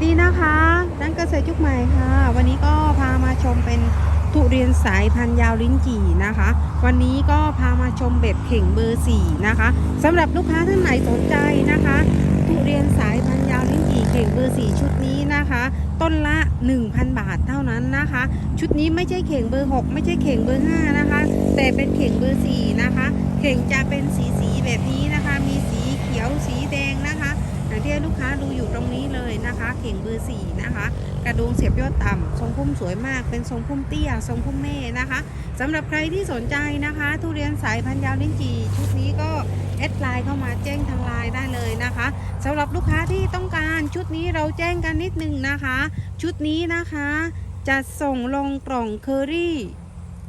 สดีนะคะนักเกษตรยุคใหม่ค่ะ วันนี้ก็พามาชมเป็นทุเรียนสายพันธุ์ยาวลิ้นจี่นะคะ วันนี้ก็พามาชมแบบเข่งเบอร์สี่นะคะสำหรับลูกค้าท่านไหนสนใจนะคะ ทุเรียนสายพันธุ์ยาวลิ้นจี่เข่งเบอร์สี่ชุดนี้นะคะ ต้นละ 1,000 บาทเท่านั้นนะคะ ชุดนี้ไม่ใช่เข่งเบอร์ 6 ไม่ใช่เข่งเบอร์5นะคะ แต่เป็นเข่งเบอร์4นะคะ เข่งจะเป็นสีสีแบบนี้ อย่างที่ลูกค้าดูอยู่ตรงนี้เลยนะคะ เข่งเบอร์4นะคะ กระดุงเสียบยอดต่ำทรงพุ่มสวยมาก เป็นทรงพุ่มเตี้ย ทรงพุ่มเม่นะคะสำหรับใครที่สนใจนะคะ ทุเรียนสายพันธุ์ยาวลิ้นจี่ชุดนี้ก็แอดไลน์เข้ามาแจ้งทางไลน์ได้เลยนะคะสำหรับลูกค้าที่ต้องการชุดนี้เราแจ้งกันนิดนึงนะคะ ชุดนี้นะคะจะส่งลงกล่องเคอรี่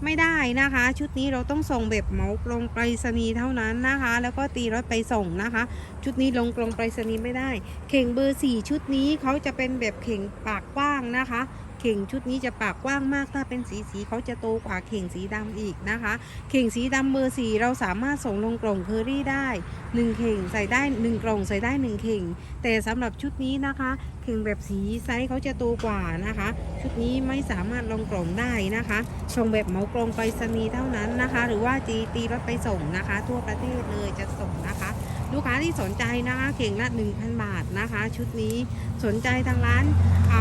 ไม่ได้นะคะ ชุดนี้เราต้องส่งแบบเหมากลงไปรษณีย์เท่านั้นนะคะ แล้วก็ตีรถไปส่งนะคะ ชุดนี้ลงกลงไปรษณีย์ไม่ได้ เข่งเบอร์ 4 ชุดนี้เขาจะเป็นแบบเข่งปากกว้างนะคะ เข่งชุดนี้จะปากกว้างมาก ถ้าเป็นสีสีเขาจะโตกว่าเข่งสีดำอีกนะคะ เข่งสีดำเบอร์4เราสามารถส่งลงกล่องเคอรี่ได้ 1 เข่งใส่ได้ 1 กล่องใส่ได้ 1 เข่ง แต่สำหรับชุดนี้นะคะ เข่งแบบสีไซส์เขาจะโตกว่านะคะ ชุดนี้ไม่สามารถลงกล่องได้นะคะส่งแบบเหมากรงไปรษณีย์เท่านั้นนะคะ หรือว่าจีตีรถไปส่งนะคะ ทั่วประเทศเลยจะส่งนะคะ ลูกค้าที่สนใจนะคะเข่งละ 1,000 บาทนะคะ ชุดนี้สนใจทางร้าน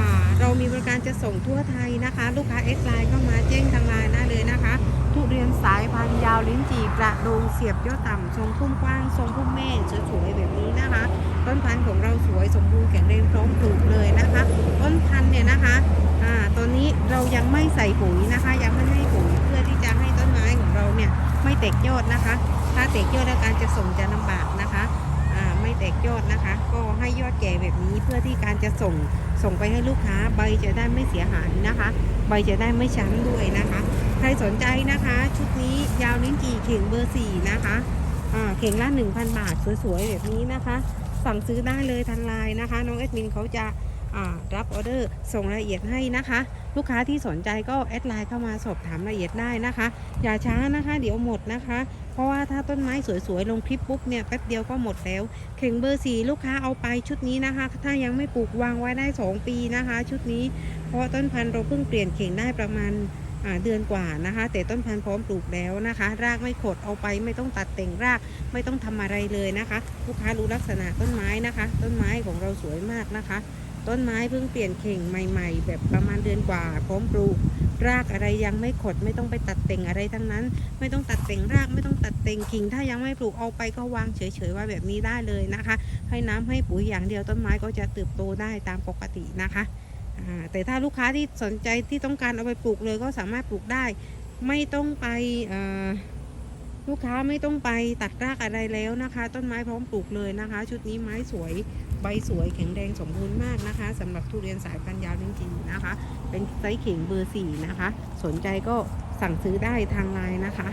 าเรามีบริการจะส่งทั่วไทยนะคะ ลูกค้าเอ็กไลน์เข้ามาแจ้งทางไลน์ได้เลยนะคะ ทุเรียนสายพันธุ์ยาวลิ้นจี่กระโดงเสียบยอดต่ำทรงพุ่มกว้างทรงพุ่มเม่สวยๆแบบนี้นะคะต้นพันธุ์ของเราสวยสมบูรณ์แข็งแรงพร้อมปลูกเลยนะคะ ต้นพันธุ์เนี่ยนะคะอ่าตอนนี้เรายังไม่ใส่ปุ๋ยนะคะยังไม่ เนี่ยไม่แตกยอดนะคะ ถ้าแตกยอดแล้วการจะส่งจะลำบากนะคะไม่แตกยอดนะคะ ก็ให้ยอดแก่แบบนี้เพื่อที่การจะส่งส่งไปให้ลูกค้า ใบจะได้ไม่เสียหายนะคะ ใบจะได้ไม่ช้ำด้วยนะคะ ใครสนใจนะคะ ชุดนี้ยาวลิ้นจี่เข่งเบอร์สี่นะคะเข่งละ1,000 บาทสวยๆแบบนี้นะคะ สั่งซื้อได้เลยทางไลน์นะคะ น้องเอดมินเขาจะ รับออเดอร์ส่งรายละเอียดให้นะคะ ลูกค้าที่สนใจก็แอดไลน์เข้ามาสอบถามรายละเอียดได้นะคะ อย่าช้านะคะ เดี๋ยวหมดนะคะ เพราะว่าถ้าต้นไม้สวยๆ ลงคลิปปุ๊บเนี่ยแป๊บเดียวก็หมดแล้วเข่งเบอร์สีลูกค้าเอาไปชุดนี้นะคะ ถ้ายังไม่ปลูกวางไว้ได้ 2 ปีนะคะ ชุดนี้ เพราะต้นพันธุ์เราเพิ่งเปลี่ยนเข่งได้ประมาณเดือนกว่านะคะ แต่ต้นพันธุ์พร้อมปลูกแล้วนะคะ รากไม่ขดเอาไปไม่ต้องตัดแต่งรากไม่ต้องทำอะไรเลยนะคะ ลูกค้ารู้ลักษณะต้นไม้นะคะ ต้นไม้ของเราสวยมากนะคะ ต้นไม้เพิ่งเปลี่ยนเข่งใหม่ๆ แบบประมาณเดือนกว่าพร้อมปลูก รากอะไรยังไม่ขดไม่ต้องไปตัดแต่งอะไรทั้งนั้น ไม่ต้องตัดแต่งรากไม่ต้องตัดแต่งกิ่ง ถ้ายังไม่ปลูกเอาไปก็วางเฉยๆไว้แบบนี้ได้เลยนะคะ ให้น้ำให้ปุ๋ยอย่างเดียวต้นไม้ก็จะเติบโตได้ตามปกตินะคะแต่ถ้าลูกค้าที่สนใจที่ต้องการเอาไปปลูกเลยก็สามารถปลูกได้ ไม่ต้องไปอ ลูกค้าไม่ต้องไปตัดรากอะไรแล้วนะคะ ต้นไม้พร้อมปลูกเลยนะคะ ชุดนี้ไม้สวยใบสวยแข็งแรงสมบูรณ์มากนะคะสำหรับทุเรียนสายพันธุ์ยาวจริงๆนะคะ เป็นไซส์เข่งเบอร์สี่นะคะ สนใจก็สั่งซื้อได้ทางไลน์นะคะ